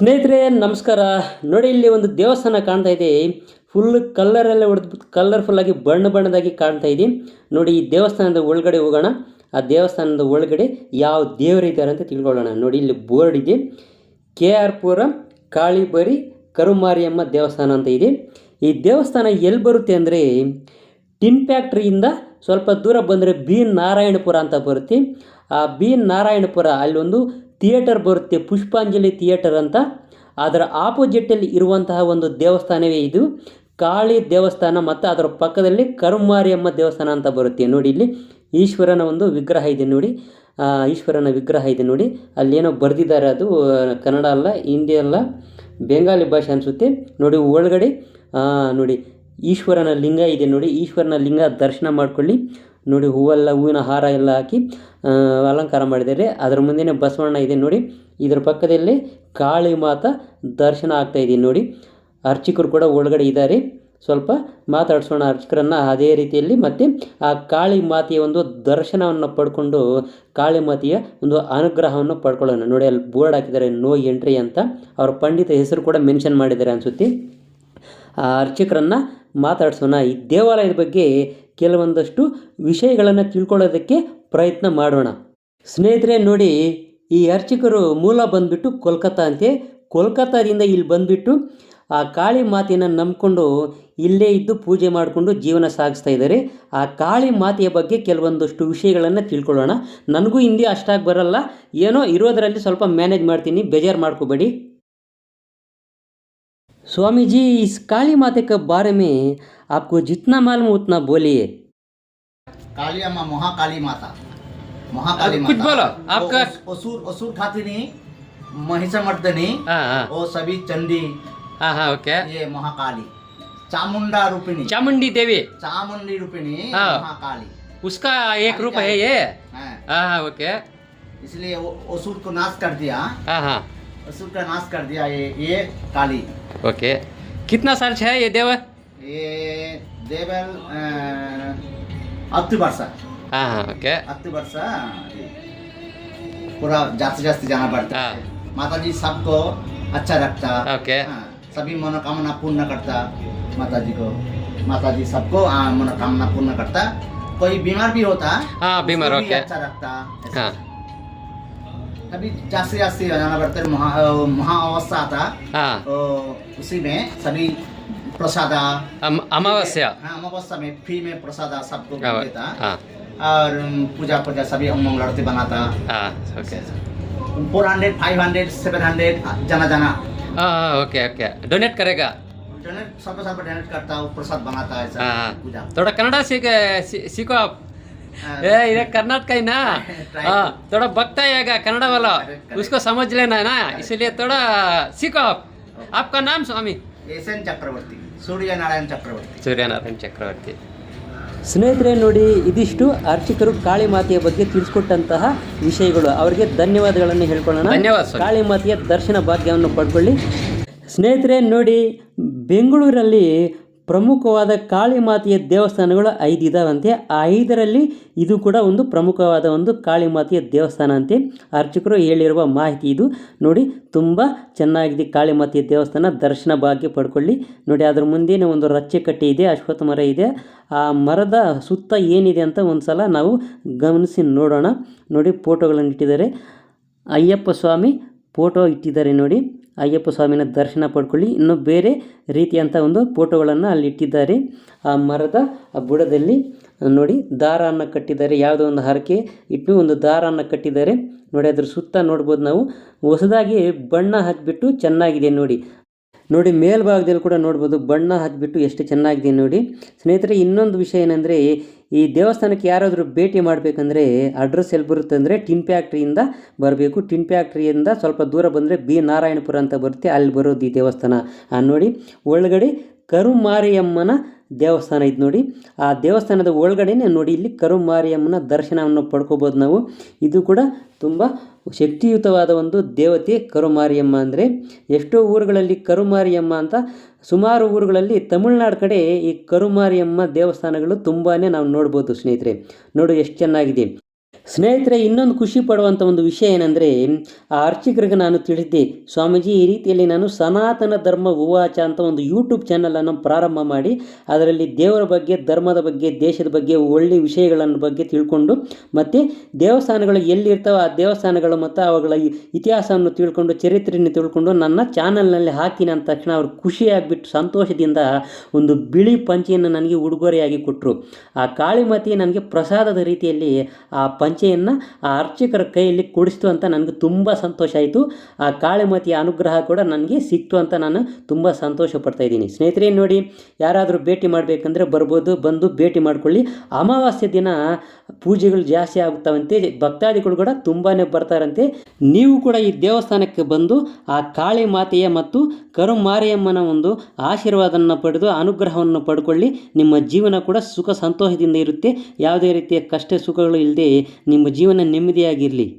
ಸ್ನೇಹಿತರೆ, ನಮಸ್ಕಾರ. ನೋಡಿ, ಇಲ್ಲಿ ಒಂದು ದೇವಸ್ಥಾನ ಕಾಣ್ತಾ ಇದೆ. ಫುಲ್ ಕಲ್ಲರೆಲ್ಲ ಹೊಡೆದು ಕಲರ್ಫುಲ್ಲಾಗಿ ಬಣ್ಣ ಬಣ್ಣದಾಗಿ ಕಾಣ್ತಾ ಇದೆ. ನೋಡಿ, ಈ ದೇವಸ್ಥಾನದ ಒಳಗಡೆ ಹೋಗೋಣ. ಆ ದೇವಸ್ಥಾನದ ಒಳಗಡೆ ಯಾವ ದೇವರಿದ್ದಾರೆ ಅಂತ ತಿಳ್ಕೊಳ್ಳೋಣ. ನೋಡಿ, ಇಲ್ಲಿ ಬೋರ್ಡ್ ಇದೆ. ಕೆ ಆರ್ ಪುರ ಕಾಳಿಬರಿ, ಕರುಮಾರಿಯಮ್ಮ ದೇವಸ್ಥಾನ ಅಂತ ಇದೆ. ಈ ದೇವಸ್ಥಾನ ಎಲ್ಲಿ ಬರುತ್ತೆ ಅಂದರೆ ಟಿನ್ ಫ್ಯಾಕ್ಟ್ರಿಯಿಂದ ಸ್ವಲ್ಪ ದೂರ ಬಂದರೆ ಬಿ ನಾರಾಯಣಪುರ ಅಂತ ಬರುತ್ತೆ. ಆ ಬಿ ನಾರಾಯಣಪುರ ಅಲ್ಲೊಂದು ಥಿಯೇಟರ್ ಬರುತ್ತೆ, ಪುಷ್ಪಾಂಜಲಿ ಥಿಯೇಟರ್ ಅಂತ. ಅದರ ಆಪೋಸಿಟಲ್ಲಿ ಇರುವಂತಹ ಒಂದು ದೇವಸ್ಥಾನವೇ ಇದು. ಕಾಳಿ ದೇವಸ್ಥಾನ ಮತ್ತು ಅದರ ಪಕ್ಕದಲ್ಲಿ ಕರುಮಾರಿಯಮ್ಮ ದೇವಸ್ಥಾನ ಅಂತ ಬರುತ್ತೆ. ನೋಡಿ ಇಲ್ಲಿ ಈಶ್ವರನ ಒಂದು ವಿಗ್ರಹ ಇದೆ ನೋಡಿ. ಈಶ್ವರನ ವಿಗ್ರಹ ಇದೆ ನೋಡಿ. ಅಲ್ಲೇನೋ ಬರೆದಿದ್ದಾರೆ ಅದು, ಕನ್ನಡ ಅಲ್ಲ, ಹಿಂದಿ ಅಲ್ಲ, ಬೆಂಗಾಲಿ ಭಾಷೆ ಅನಿಸುತ್ತೆ. ನೋಡಿ ಒಳಗಡೆ ನೋಡಿ ಈಶ್ವರನ ಲಿಂಗ ಇದೆ ನೋಡಿ. ಈಶ್ವರನ ಲಿಂಗ ದರ್ಶನ ಮಾಡ್ಕೊಳ್ಳಿ. ನೋಡಿ, ಹೂವೆಲ್ಲ, ಹೂವಿನ ಹಾರ ಎಲ್ಲ ಹಾಕಿ ಅಲಂಕಾರ ಮಾಡಿದ್ದಾರೆ. ಅದರ ಮುಂದೆನೇ ಬಸವಣ್ಣ ಇದೆ ನೋಡಿ. ಇದರ ಪಕ್ಕದಲ್ಲಿ ಕಾಳಿ ಮಾತ ದರ್ಶನ ಆಗ್ತಾ ಇದೆ ನೋಡಿ. ಅರ್ಚಕರು ಕೂಡ ಒಳಗಡೆ ಇದ್ದಾರೆ. ಸ್ವಲ್ಪ ಮಾತಾಡಿಸೋಣ ಅರ್ಚಕರನ್ನು ಅದೇ ರೀತಿಯಲ್ಲಿ. ಮತ್ತು ಆ ಕಾಳಿ ಮಾತೆಯ ಒಂದು ದರ್ಶನವನ್ನು ಪಡ್ಕೊಂಡು, ಕಾಳಿ ಮಾತೆಯ ಒಂದು ಅನುಗ್ರಹವನ್ನು ಪಡ್ಕೊಳ್ಳೋಣ. ನೋಡಿ, ಅಲ್ಲಿ ಬೋರ್ಡ್ ಹಾಕಿದ್ದಾರೆ, ನೋ ಎಂಟ್ರಿ ಅಂತ. ಅವ್ರ ಪಂಡಿತ ಹೆಸರು ಕೂಡ ಮೆನ್ಷನ್ ಮಾಡಿದ್ದಾರೆ ಅನಿಸುತ್ತೆ. ಆ ಅರ್ಚಕರನ್ನು ಮಾತಾಡಿಸೋಣ. ಈ ದೇವಾಲಯದ ಬಗ್ಗೆ ಕೆಲವೊಂದಷ್ಟು ವಿಷಯಗಳನ್ನು ತಿಳ್ಕೊಳ್ಳೋದಕ್ಕೆ ಪ್ರಯತ್ನ ಮಾಡೋಣ. ಸ್ನೇಹಿತರೆ, ನೋಡಿ, ಈ ಅರ್ಚಕರು ಮೂಲ ಬಂದುಬಿಟ್ಟು ಕೋಲ್ಕತ್ತಾ ಅಂತೆ. ಕೋಲ್ಕತ್ತಾದಿಂದ ಇಲ್ಲಿ ಬಂದುಬಿಟ್ಟು ಆ ಕಾಳಿ ಮಾತೆಯನ್ನು ನಂಬಿಕೊಂಡು ಇಲ್ಲೇ ಇದ್ದು ಪೂಜೆ ಮಾಡಿಕೊಂಡು ಜೀವನ ಸಾಗಿಸ್ತಾ ಇದ್ದಾರೆ. ಆ ಕಾಳಿ ಮಾತೆಯ ಬಗ್ಗೆ ಕೆಲವೊಂದಷ್ಟು ವಿಷಯಗಳನ್ನು ತಿಳ್ಕೊಳ್ಳೋಣ. ನನಗೂ ಹಿಂದಿ ಅಷ್ಟಾಗಿ ಬರಲ್ಲ. ಏನೋ ಇರೋದರಲ್ಲಿ ಸ್ವಲ್ಪ ಮ್ಯಾನೇಜ್ ಮಾಡ್ತೀನಿ. ಬೇಜಾರು ಮಾಡ್ಕೋಬೇಡಿ. स्वामी जी इस काली माता के बारे में आपको जितना मालूम उतना बोलिए। काली अम्मा महाकाली माता। महाकाली कुछ माता। बोलो, आपका- अस- असुर असुर खातिनी महिषमर्दनी हाँ हाँ। वो सभी चंडी। हाँ हाँ ओके। ये महाकाली। चामुंडा रूपिणी। चामुंडी देवी। चामुंडी रूपिणी हाँ। महाकाली। उसका एक रूप है ये? हाँ। हाँ ओके। इसलिए वो असुर को नाश कर दिया। हाँ हाँ। असुर का नाश कर दिया ये ये काली ओके कितना साल से है ये देव ये देवल ಹತ್ತು ವರ್ಷ हाँ हाँ ओके ಹತ್ತು ವರ್ಷ पूरा जाते जाते जाना पड़ता हाँ। है माता जी सबको अच्छा रखता ओके हाँ, सभी मनोकामना पूर्ण करता माता जी को माता जी सबको हाँ, मनोकामना पूर्ण करता कोई बीमार भी होता हाँ बीमार उसको भी ओके अच्छा रखता ऐसा। हाँ अभी जास्ती जास्ती जाना पड़ता है महा महाअवस्था आता। हाँ। तो उसी में सभी प्रसाद। अम- अमावस्या। हाँ अमावस्या में फ्री में प्रसाद सबको हाँ देता। हाँ। और पूजा पूजा सभी उमंग लड़ते बनाता। हाँ okay four hundred five hundred seven hundred जाना जाना। ओके ओके डोनेट करेगा? डोनेट सबको सबको डोनेट करता है प्रसाद बनाता हाँ पूजा। थोड़ा कन्नड़ा सीख सीखो आप। हाँ, ए इधर कर्नाटक ही ना Try हाँ थोड़ा बकता ही आएगा कन्नड़ा वाला Correct, correct. उसको समझ लेना है ना Correct. इसलिए थोड़ा सीखो आप आपका नाम स्वामी एस एन चक्रवर्ती सूर्य नारायण चक्रवर्ती ಸೂರ್ಯನಾರಾಯಣ ಚಕ್ರವರ್ತಿ ಸ್ನೇಹಿತರೆ ನೋಡಿ ಇದಿಷ್ಟು ಅರ್ಚಕರು ಕಾಳಿ ಮಾತೆಯ ಬಗ್ಗೆ ತಿಳಿಸ್ಕೊಟ್ಟಂತಹ ವಿಷಯಗಳು ಅವರಿಗೆ ಧನ್ಯವಾದಗಳನ್ನು ಹೇಳ್ಕೊಳ್ಳೋಣ ಧನ್ಯವಾದ ಸ್ವಾಮಿ. ಕಾಳಿ ಮಾತೆಯ ದರ್ಶನ ಭಾಗ್ಯವನ್ನು ಪಡ್ಕೊಳ್ಳಿ ಸ್ನೇಹಿತರೆ ನೋಡಿ ಬೆಂಗಳೂರಲ್ಲಿ ಪ್ರಮುಖವಾದ ಕಾಳಿಮಾತೆಯ ದೇವಸ್ಥಾನಗಳು ಐದು ಆ ಐದರಲ್ಲಿ ಇದು ಕೂಡ ಒಂದು ಪ್ರಮುಖವಾದ ಒಂದು ಕಾಳಿಮಾತೆಯ ದೇವಸ್ಥಾನ ಅಂತೆ. ಅರ್ಚಕರು ಹೇಳಿರುವ ಮಾಹಿತಿ ಇದು. ನೋಡಿ, ತುಂಬ ಚೆನ್ನಾಗಿದೆ ಕಾಳಿಮಾತೆಯ ದೇವಸ್ಥಾನ. ದರ್ಶನ ಭಾಗ್ಯ ಪಡ್ಕೊಳ್ಳಿ. ನೋಡಿ, ಅದ್ರ ಮುಂದೆನೇ ಒಂದು ರಚ್ಚೆ ಕಟ್ಟೆ ಇದೆ, ಅಶ್ವತ್ಥ ಮರ ಇದೆ. ಆ ಮರದ ಸುತ್ತ ಏನಿದೆ ಅಂತ ಒಂದು ಸಲ ನಾವು ಗಮನಿಸಿ ನೋಡೋಣ. ನೋಡಿ ಫೋಟೋಗಳನ್ನು ಇಟ್ಟಿದ್ದಾರೆ ಅಯ್ಯಪ್ಪ ಸ್ವಾಮಿ ಫೋಟೋ ಇಟ್ಟಿದ್ದಾರೆ ನೋಡಿ. ಅಯ್ಯಪ್ಪ ಸ್ವಾಮಿನ ದರ್ಶನ ಪಡ್ಕೊಳ್ಳಿ. ಇನ್ನು ಬೇರೆ ರೀತಿಯಂಥ ಒಂದು ಫೋಟೋಗಳನ್ನು ಅಲ್ಲಿ ಇಟ್ಟಿದ್ದಾರೆ. ಆ ಮರದ ಆ ಬುಡದಲ್ಲಿ ನೋಡಿ ದಾರವನ್ನು ಕಟ್ಟಿದ್ದಾರೆ. ಯಾವುದೋ ಒಂದು ಹರಕೆ ಇಟ್ಟು ಒಂದು ದಾರವನ್ನು ಕಟ್ಟಿದ್ದಾರೆ. ನೋಡಿ, ಅದ್ರ ಸುತ್ತ ನೋಡ್ಬೋದು ನಾವು. ಹೊಸದಾಗಿ ಬಣ್ಣ ಹಾಕಿಬಿಟ್ಟು ಚೆನ್ನಾಗಿದೆ ನೋಡಿ. ನೋಡಿ ಮೇಲ್ಭಾಗದಲ್ಲಿ ಕೂಡ ನೋಡ್ಬೋದು, ಬಣ್ಣ ಹಚ್ಚಿಬಿಟ್ಟು ಎಷ್ಟು ಚೆನ್ನಾಗಿದೆ ನೋಡಿ. ಸ್ನೇಹಿತರೆ, ಇನ್ನೊಂದು ವಿಷಯ ಏನಂದರೆ, ಈ ದೇವಸ್ಥಾನಕ್ಕೆ ಯಾರಾದರೂ ಭೇಟಿ ಮಾಡಬೇಕಂದ್ರೆ ಅಡ್ರೆಸ್ ಎಲ್ಲಿ ಬರುತ್ತೆ ಅಂದರೆ ಟಿನ್ ಫ್ಯಾಕ್ಟ್ರಿಯಿಂದ ಬರಬೇಕು. ಟಿನ್ ಫ್ಯಾಕ್ಟ್ರಿಯಿಂದ ಸ್ವಲ್ಪ ದೂರ ಬಂದರೆ ಬಿ ನಾರಾಯಣಪುರ ಅಂತ ಬರುತ್ತೆ, ಅಲ್ಲಿ ಬರೋದು ಈ ದೇವಸ್ಥಾನ. ನೋಡಿ, ಒಳಗಡೆ ಕರುಮಾರಿಯಮ್ಮನ ದೇವಸ್ಥಾನ ಇದು ನೋಡಿ. ಆ ದೇವಸ್ಥಾನದ ಒಳಗಡೆನೆ ನೋಡಿ, ಇಲ್ಲಿ ಕರುಮಾರಿಯಮ್ಮನ ದರ್ಶನವನ್ನು ಪಡ್ಕೋಬೋದು ನಾವು. ಇದು ಕೂಡ ತುಂಬ ಶಕ್ತಿಯುತವಾದ ಒಂದು ದೇವತೆ ಕರುಮಾರಿಯಮ್ಮ ಅಂದರೆ. ಎಷ್ಟೋ ಊರುಗಳಲ್ಲಿ ಕರುಮಾರಿಯಮ್ಮ ಅಂತ, ಸುಮಾರು ಊರುಗಳಲ್ಲಿ ತಮಿಳ್ನಾಡು ಕಡೆ ಈ ಕರುಮಾರಿಯಮ್ಮ ದೇವಸ್ಥಾನಗಳು ತುಂಬಾ ನಾವು ನೋಡ್ಬೋದು ಸ್ನೇಹಿತರೆ. ನೋಡು, ಎಷ್ಟು ಚೆನ್ನಾಗಿದೆ. ಸ್ನೇಹಿತರೆ, ಇನ್ನೊಂದು ಖುಷಿ ಪಡುವಂಥ ಒಂದು ವಿಷಯ ಏನಂದರೆ, ಆ ಅರ್ಚಕರಿಗೆ ನಾನು ತಿಳಿದ್ದೆ, ಸ್ವಾಮೀಜಿ ಈ ರೀತಿಯಲ್ಲಿ ನಾನು ಸನಾತನ ಧರ್ಮ ಉವಾಚ ಅಂತ ಒಂದು ಯೂಟ್ಯೂಬ್ ಚಾನಲನ್ನು ಪ್ರಾರಂಭ ಮಾಡಿ, ಅದರಲ್ಲಿ ದೇವರ ಬಗ್ಗೆ, ಧರ್ಮದ ಬಗ್ಗೆ, ದೇಶದ ಬಗ್ಗೆ ಒಳ್ಳೆಯ ವಿಷಯಗಳನ್ನು ಬಗ್ಗೆ ತಿಳ್ಕೊಂಡು, ಮತ್ತು ದೇವಸ್ಥಾನಗಳು ಎಲ್ಲಿರ್ತಾವೆ ಆ ದೇವಸ್ಥಾನಗಳು ಮತ್ತು ಅವುಗಳ ಇತಿಹಾಸವನ್ನು ತಿಳ್ಕೊಂಡು, ಚರಿತ್ರೆಯನ್ನು ತಿಳ್ಕೊಂಡು ನನ್ನ ಚಾನಲ್ನಲ್ಲಿ ಹಾಕಿನ ಅಂದ ತಕ್ಷಣ ಅವರು ಖುಷಿಯಾಗಿಬಿಟ್ಟು ಸಂತೋಷದಿಂದ ಒಂದು ಬಿಳಿ ಪಂಚೆಯನ್ನು ನನಗೆ ಉಡುಗೊರೆಯಾಗಿ ಕೊಟ್ಟರು. ಆ ಕಾಳಿಮತಿ ನನಗೆ ಪ್ರಸಾದದ ರೀತಿಯಲ್ಲಿ ಆ ಪಂಚೆಯನ್ನು ಆ ಅರ್ಚಕರ ಕೈಯಲ್ಲಿ ಕೊಡಿಸ್ತು ಅಂತ ನನಗೆ ತುಂಬ ಸಂತೋಷ ಆಯಿತು. ಆ ಕಾಳಿಮತಿಯ ಅನುಗ್ರಹ ಕೂಡ ನನಗೆ ಸಿಕ್ತು ಅಂತ ನಾನು ತುಂಬ ಸಂತೋಷ ಪಡ್ತಾ ಇದ್ದೀನಿ. ಸ್ನೇಹಿತರೆ, ನೋಡಿ, ಯಾರಾದರೂ ಭೇಟಿ ಮಾಡಬೇಕಂದ್ರೆ ಬರ್ಬೋದು, ಬಂದು ಭೇಟಿ ಮಾಡಿಕೊಳ್ಳಿ. ಅಮಾವಾಸ್ಯೆ ದಿನ ಪೂಜೆಗಳು ಜಾಸ್ತಿ ಆಗುತ್ತವಂತೆ ಭಕ್ತಾದಿಗಳು ಕೂಡ ತುಂಬಾ ಬರ್ತಾರಂತೆ. ನೀವು ಕೂಡ ಈ ದೇವಸ್ಥಾನಕ್ಕೆ ಬಂದು ಆ ಕಾಳಿ ಮಾತೆಯ ಮತ್ತು ಕರುಮಾರಿಯಮ್ಮನ ಒಂದು ಆಶೀರ್ವಾದವನ್ನು ಪಡೆದು ಅನುಗ್ರಹವನ್ನು ಪಡ್ಕೊಳ್ಳಿ. ನಿಮ್ಮ ಜೀವನ ಕೂಡ ಸುಖ ಸಂತೋಷದಿಂದ ಇರುತ್ತೆ. ಯಾವುದೇ ರೀತಿಯ ಕಷ್ಟ ಸುಖಗಳು ಇಲ್ಲದೆ ನಿಮ್ಮ ಜೀವನ ನೆಮ್ಮದಿಯಾಗಿರಲಿ.